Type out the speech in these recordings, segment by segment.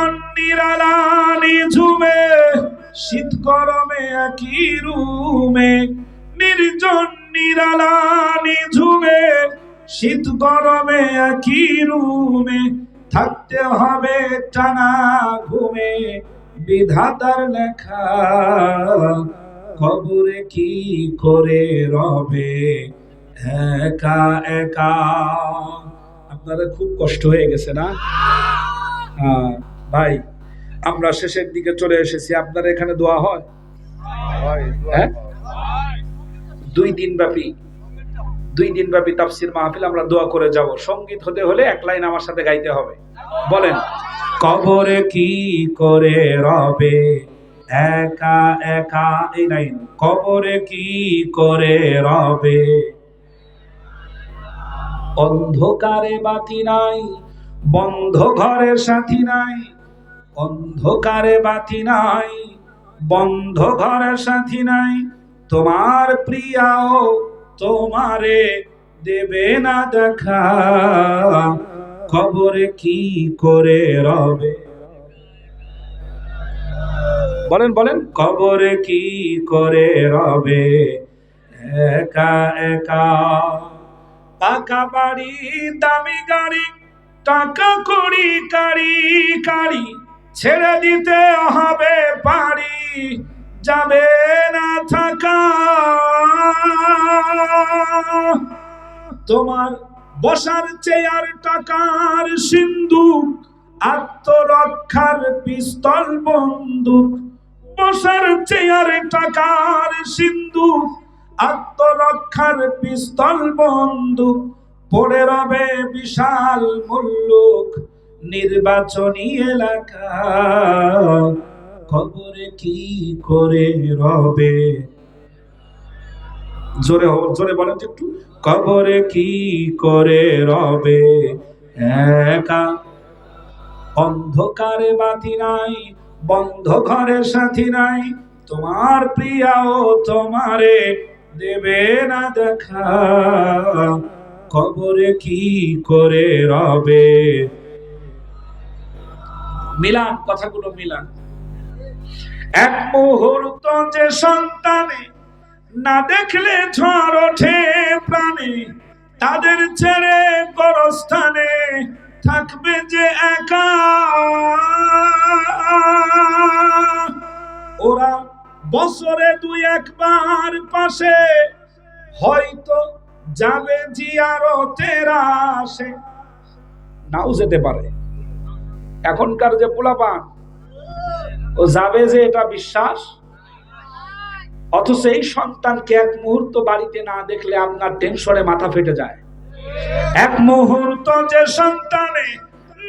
নিরালানি ঝুমে শীত গরমে একই রুমে। নির্জন নিরালানি ঝুমে শীত গরমে একই রুমে। থাকতে হবে টানা ঘুমে, বিধাতার লেখা কবরে কি করে রবে? একা একা। আপনাদের খুব কষ্ট হয়ে গেছে না? হ্যাঁ। ভাই আমরা শেষের দিকে চলে এসেছি। আপনার এখানে দোয়া হয়? হ্যাঁ দুই দিন ব্যাপী দুই দিন ব্যাপী তাফসির মাহফিল আমরা দোয়া করে যাব। সংগীত হতে হলে এক লাইন আমার সাথে গাইতে হবে। বলেন কবরে কি করে রবে? একা একা এই লাইন। কবরে কি করে রবে? অন্ধকারে বাতি নাই বন্ধ ঘরের সাথী নাই অন্ধকারে বাতি নাই, বন্ধ ঘরের সাথী নাই। তোমার প্রিয়াও তোমারে দেবে না দেখা। খবরে কি করে রবে? বলেন বলেন। কবরে কি করে রবে? একা একা। পাকা বাড়ি, দামি গাড়ি, টাকা কড়ি কারি কারি ছেড়ে দিতে হবে পারি, যাবে না থাকা। তোমার বসার চেয়ার, টাকার সিন্ধুক আত্মরক্ষার পিস্তল, বন্দুক। বসার চেয়ার, টাকার সিন্ধুক আত্মরক্ষার পিস্তল, বন্দুক। পড়ে রবে বিশাল মুল্লুক নির্বাচনী এলাকা। খবরে কি করে রবে? জোরে জোরে বলেন একটু। কবরে কি করে রবে? একা। অন্ধকারে বাতি নাই, বন্ধ ঘরে সাথী নাই। তোমার প্রিয়াও তোমারে দেবে না দেখা। কবরে কি করে রবে? মিলান, কথাগুলো মিলান। এক মুহূর্ত যে সন্তানে না দেখলে ঝড় ওঠে প্রাণে, তাদের ছেড়ে গরস্থানে থাকবে যে একা। ওরা বছরে দুই একবার পাশে, হয়তো যাবে জিয়ারতের আসে নাও যেতে পারে। এখনকার যে পোলাপান, ও যাবে যে এটা বিশ্বাস? অথচ এই সন্তানকে এক মুহূর্ত বাড়িতে না দেখলে আপনার টেনশনে মাথা ফেটে যায়। এক মুহূর্ত যে সন্তানে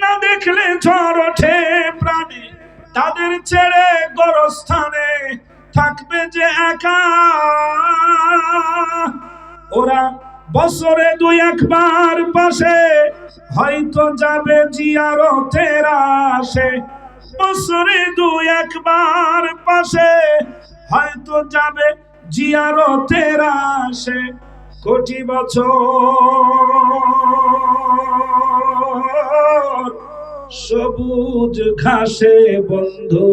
না দেখলে ঝড় ওঠে প্রাণে, তাদের ছেড়ে গরস্থানে থাকবে যে একা। ওরা বছরে দুই একবার পাশে, হয়তো যাবে জিয়ারতের আসে বছরে দুই একবার পাশে, হয়তো যাবে জিয়ারতের আসে কোটি বছর সবুজ ঘাসে বন্ধু,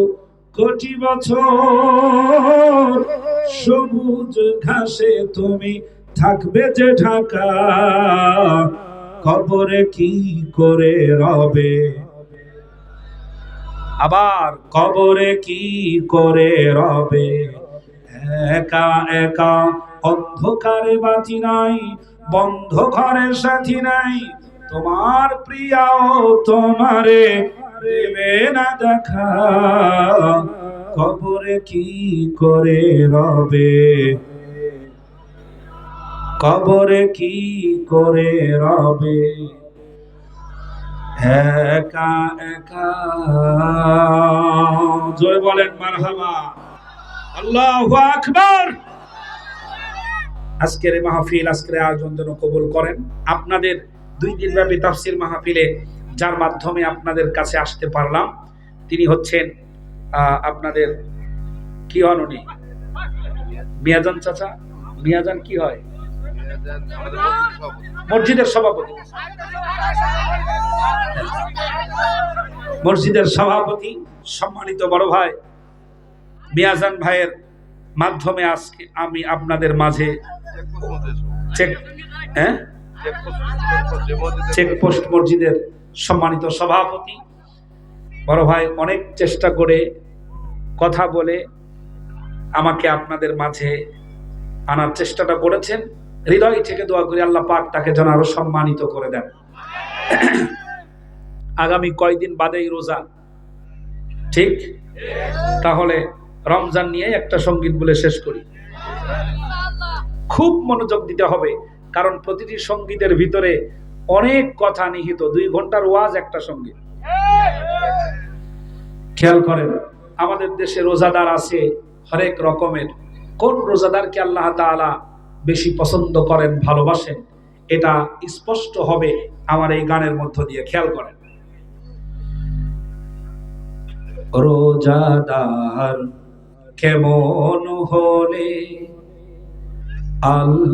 কোটি বছর সবুজ ঘাসে তুমি থাকবে যে ঢাকা? কবরে কি করে রবে? আবার কবরে কি করে রবে? একা একা অন্ধকারে বাতি নাই, বন্ধ ঘরের সাথী নাই। তোমার প্রিয়াও তোমারে দেবে না দেখা। কবরে কি করে রবে? কবরে কি করে রবে? একা একা। জোরে বলেন, মারহাবা। আল্লাহু আকবার। আজকের মাহফিল, আজকের আয়োজন যেন কবুল করেন। আপনাদের দুই দিন ব্যাপী তাফসির মাহফিলে যার মাধ্যমে আপনাদের কাছে আসতে পারলাম। তিনি হচ্ছেন আপনাদের কি হন উনি? মিয়াজান চাচা? মিয়াজান কি হয়? মসজিদের সভাপতি। মসজিদের সভাপতি সম্মানিত বড় ভাই মিয়াজান ভাইয়ের মাধ্যমে আজকে আমি আপনাদের মাঝে চেক হ্যাঁ? চেকপোস্ট মসজিদের সম্মানিত সভাপতি। বড় ভাই অনেক চেষ্টা করে কথা বলে আমাকে আপনাদের মাঝে আনার চেষ্টাটা করেছেন। হৃদয় থেকে দোয়া করি আল্লাহ পাক তাকে যেন আরও সম্মানিত করে দেন। আগামী কয়দিন বাদেই রোজা। ঠিক? তাহলে রমজান নিয়ে একটা সংগীত বলে শেষ করি। খুব মনোযোগ দিতে হবে, কারণ প্রতিটি সঙ্গীতের ভিতরে অনেক কথা নিহিত, দুই ঘণ্টার ওয়াজ একটা সংগীত। খেয়াল করেন, আমাদের দেশে রোজাদার আছে হরেক রকমের। কোন রোজাদারকে আল্লাহ তাআলা বেশি পছন্দ করেন, ভালোবাসেন, এটা স্পষ্ট হবে আমার এই গানের মধ্য দিয়ে, খেয়াল করেন। রোজাদার কেমন হলে আল্লাহ